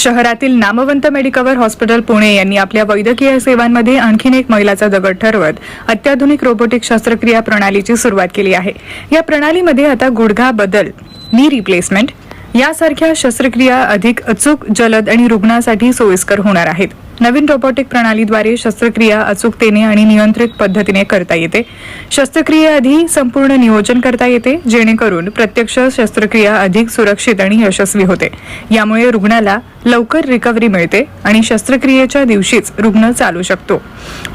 शहरातील नामवंत Medicover hospital Pune यांनी आपल्या वैद्यकीय सेवांमध्ये आणखीन एक मैलाचा दगड ठरवत अत्याधुनिक रोबोटिक शस्त्रक्रिया प्रणालीची सुरुवात केली आहे. या प्रणालीमध्ये आता गुडघा बदल नी रिप्लेसमेंट यासारख्या शस्त्रक्रिया अधिक अचूक जलद आणि रुग्णासाठी सोयीस्कर होणार आहेत. नवीन रोबोटिक प्रणालीद्वारे शस्त्रक्रिया अचूकतेने आणि नियंत्रित पद्धतीने करता येते. शस्त्रक्रियेआधी संपूर्ण नियोजन करता येते जेणेकरून प्रत्यक्ष शस्त्रक्रिया अधिक सुरक्षित आणि यशस्वी होते. यामुळे रुग्णाला लवकर रिकव्हरी मिळते आणि शस्त्रक्रियेच्या दिवशीच रुग्ण चालू शकतो.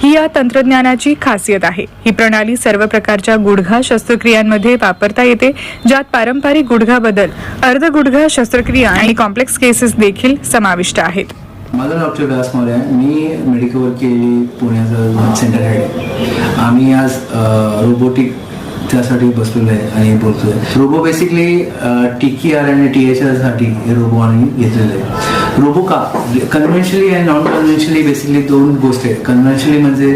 ही या तंत्रज्ञानाची खासियत आहे. ही प्रणाली सर्व प्रकारच्या गुडघा शस्त्रक्रियांमध्ये वापरता येते ज्यात पारंपरिक गुडघा बदल अर्ध गुडघा शस्त्रक्रिया आणि कॉम्प्लेक्स केसेस देखील समाविष्ट आहेत. माझं नाव डॉक्टर व्यास मौर्य आहे. मी मेडिकल केली पुण्याचं सेंटर हेड आम्ही आज रोबोटिक त्यासाठी बसलेलो आहे आणि बोलतोय. Robo basically T K R आणि टी एच आरसाठी हे रोबो आम्ही घेतलेले आहे. रोबो का? कन्व्हेन्शनली आणि नॉन कन्व्हेन्शनली बेसिकली दोन गोष्टी आहेत कन्व्हेन्शनली म्हणजे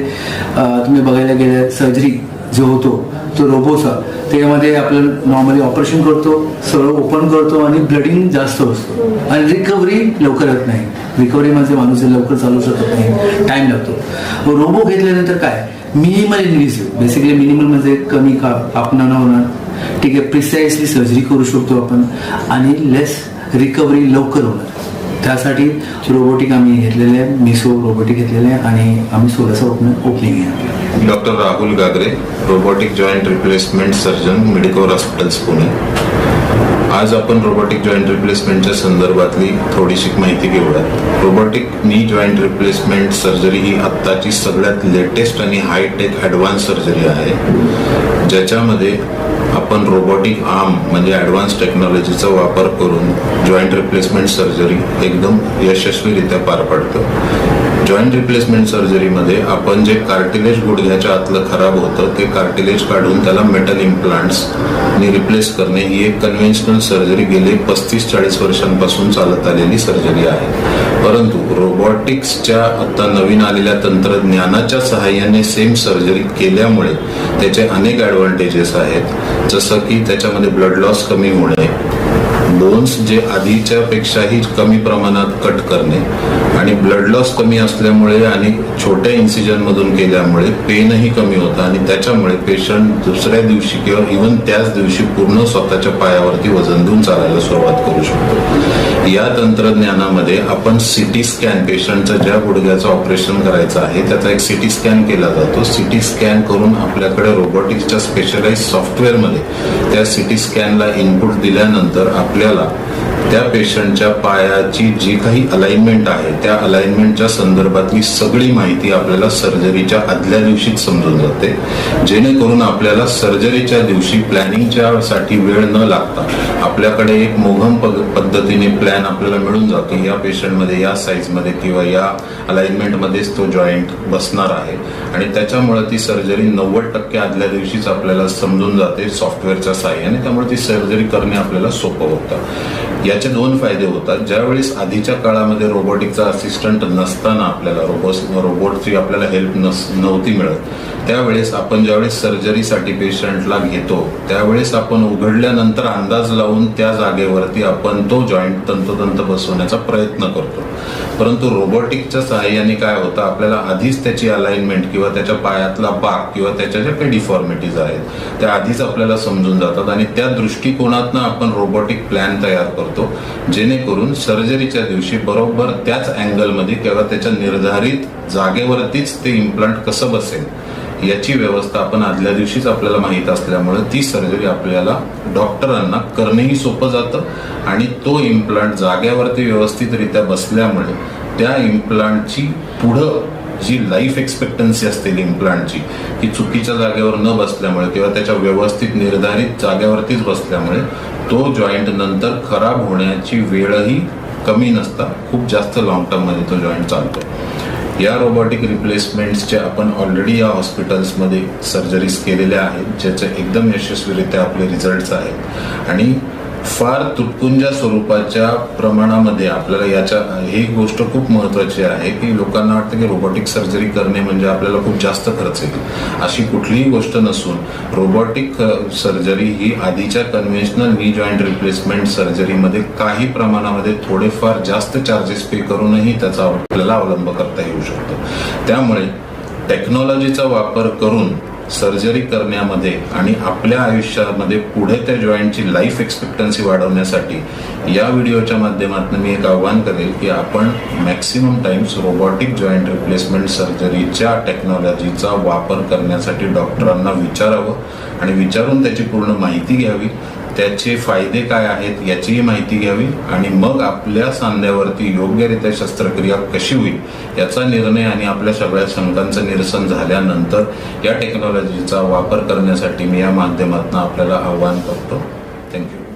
तुम्ही बघायला गेलं सर्जरी जो होतो तो रोबोचा त्यामध्ये आपलं नॉर्मली ऑपरेशन करतो सरळ ओपन करतो आणि ब्लडिंग जास्त असतो. आणि रिकव्हरी लवकर होत नाही. रिकव्हरी म्हणजे माणूस लवकर चालू शकत नाही. टाइम लागतो. रोबो घेतल्यानंतर काय? मिनिमल इन्व्हिसिव्ह बेसिकली मिनिमल म्हणजे कमी का कापणं न होणार. ठीक आहे प्रिसाइसली सर्जरी करू शकतो आपण. आणि लेस रिकव्हरी लवकर होणार. त्यासाठी रोबोटिक आम्ही घेतलेले आहे. मिसो रोबोटिक घेतलेले आहे. आणि आम्ही सोळाचं ओपन ओपनिंग आहे. Doctor Rahul Gagre robotic joint replacement surgeon Medicover hospitals Pune आज आपण रोबोटिक जॉईंट रिप्लेसमेंटच्या संदर्भातली थोडीशी माहिती घेऊयात. रोबोटिक नी जॉईंट रिप्लेसमेंट सर्जरी ही आत्ताची सगळ्यात लेटेस्ट आणि हायटेक ॲडव्हान्स सर्जरी आहे ज्याच्यामध्ये आपण रोबोटिक आर्म म्हणजे ॲडव्हान्स टेक्नॉलॉजीचा वापर करून जॉईंट रिप्लेसमेंट सर्जरी एकदम यशस्वीरित्या पार पडतं. जॉईंट रिप्लेसमेंट सर्जरीमध्ये आपण जे कार्टिलेज गुडघ्याच्या आतलं खराब होतं ते कार्टिलेज काढून त्याला मेटल इम्प्लांट्सनी रिप्लेस करणे ही एक कन्व्हेन्शनल सर्जरी गेली पस्तीस चाळीस वर्षांपासून चालत आलेली सर्जरी आहे. परंतु रोबोटिक्सच्या आता नवीन आलेल्या तंत्रज्ञानाच्या सहाय्याने सेम सर्जरी केल्यामुळे त्याचे अनेक ॲडव्हान्टेजेस आहेत. जसं की त्याच्यामध्ये ब्लड लॉस कमी होणे बोन्स जे आधीच्या पेक्षाही कमी प्रमाणात कट करणे आणि ब्लड लॉस कमी असल्यामुळे आणि छोट्या इन्सिजन मधून केल्यामुळे पेनही कमी होतं आणि त्याच्यामुळे पेशंट दुसऱ्या दिवशी किंवा इव्हन त्याच दिवशी पूर्ण स्वतःच्या पायावरती वजन देऊन चालायला सुरुवात करू शकतो. या तंत्रज्ञानामध्ये आपण सिटी स्कॅन पेशंटचं ज्या गुडघ्याचं ऑपरेशन करायचं आहे त्याचा एक सिटी स्कॅन केला जातो. सिटी स्कॅन करून आपल्याकडे रोबोटिक्सच्या स्पेशलाइज सॉफ्टवेअरमध्ये त्या सिटी स्कॅनला इनपुट दिल्यानंतर आपल्याला त्या पेशंटच्या पायाची जी काही अलाइनमेंट आहे त्या अलाइनमेंटच्या संदर्भातली सगळी माहिती आपल्याला सर्जरीच्या आदल्या दिवशीच समजून जाते. जेणेकरून आपल्याला सर्जरीच्या दिवशी प्लॅनिंगच्या साठी वेळ न लागता आपल्याकडे एक मोघम पद्धतीने प्लॅन आपल्याला मिळून जातो. या पेशंटमध्ये या साईजमध्ये किंवा या अलाइनमेंटमध्येच तो जॉईंट बसणार आहे. आणि त्याच्यामुळे ती सर्जरी नव्वद टक्के आदल्या दिवशीच आपल्याला समजून जाते सॉफ्टवेअरच्या साह्याने. त्यामुळे ती सर्जरी करणे आपल्याला सोपं होतं. याचे दोन फायदे होतात. ज्यावेळेस आधीच्या काळामध्ये रोबोटिकचा असिस्टंट नसताना आपल्याला रोबोट रोबोटची आपल्याला हेल्प नस नव्हती मिळत त्यावेळेस आपण ज्यावेळेस सर्जरीसाठी पेशंटला घेतो त्यावेळेस आपण उघडल्यानंतर अंदाज लावून त्या जागेवरती आपण तो जॉईंट तंतोतंत बसवण्याचा प्रयत्न करतो. परंतु रोबोटिकच्या सहाय्याने काय होतं? आपल्याला आधीच त्याची अलाइनमेंट किंवा त्याच्या पायातला बाक किंवा त्याच्या ज्या काही डिफॉर्मिटीज आहेत त्या आधीच आपल्याला समजून जातात आणि त्या दृष्टिकोनातनं आपण रोबोटिक प्लॅन तयार करतो जेणेकरून सर्जरीच्या दिवशी बरोबर त्याच अँगलमध्ये किंवा त्याच्या निर्धारित जागेवरतीच ते इम्प्लांट कसं बसेल याची व्यवस्था आपण आदल्या दिवशीच आपल्याला माहीत असल्यामुळे ती सर्जरी आपल्याला डॉक्टरांना करणंही सोपं जातं आणि तो इम्प्लांट जाग्यावरती व्यवस्थितरित्या बसल्यामुळे त्या इम्प्लांटची पुढं जी लाईफ एक्सपेक्टन्सी असते इम्प्लांटची ती चुकीच्या जागेवर न बसल्यामुळे किंवा त्याच्या व्यवस्थित निर्धारित जागेवरतीच बसल्यामुळे तो जॉईंट नंतर खराब होण्याची वेळही कमी नसता खूप जास्त लॉंग टर्ममध्ये तो जॉईंट चालतो या रोबोटिक रिप्लेसमेंट्सचे आपण ऑलरेडी या हॉस्पिटल्समध्ये सर्जरीज केलेल्या आहेत ज्याचे एकदम यशस्वीरित्या आपले रिझल्ट्स आहेत. आणि फार तुटपुंजा स्वरूपाच्या प्रमाणामध्ये आपल्याला याच्या ही गोष्ट खूप महत्वाची आहे की लोकांना वाटतं की रोबोटिक सर्जरी करणे म्हणजे आपल्याला खूप जास्त खर्च येईल. अशी कुठलीही गोष्ट नसून रोबोटिक सर्जरी ही आधीच्या कन्व्हेन्शनल नी जॉईंट रिप्लेसमेंट सर्जरीमध्ये काही प्रमाणामध्ये थोडेफार जास्त चार्जेस पे करूनही त्याचा आपल्याला अवलंब करता येऊ शकतो. त्यामुळे टेक्नॉलॉजीचा वापर करून सर्जरी करण्यामध्ये आणि आपल्या आयुष्यामध्ये पुढे त्या जॉईंटची लाईफ एक्सपेक्टन्सी वाढवण्यासाठी या व्हिडिओच्या माध्यमातून मी एक आव्हान करेल की आपण maximum times robotic joint replacement सर्जरीच्या टेक्नॉलॉजीचा वापर करण्यासाठी डॉक्टरांना विचारावं आणि विचारून त्याची पूर्ण माहिती घ्यावी. त्याचे फायदे काय आहेत याचीही माहिती घ्यावी आणि मग आपल्या सांध्यावरती योग्यरित्या शस्त्रक्रिया कशी होईल याचा निर्णय आणि आपल्या सगळ्या शंकांचं निरसन झाल्यानंतर या टेक्नॉलॉजीचा वापर करण्यासाठी मी या माध्यमातून आपल्याला आव्हान करतो. थँक्यू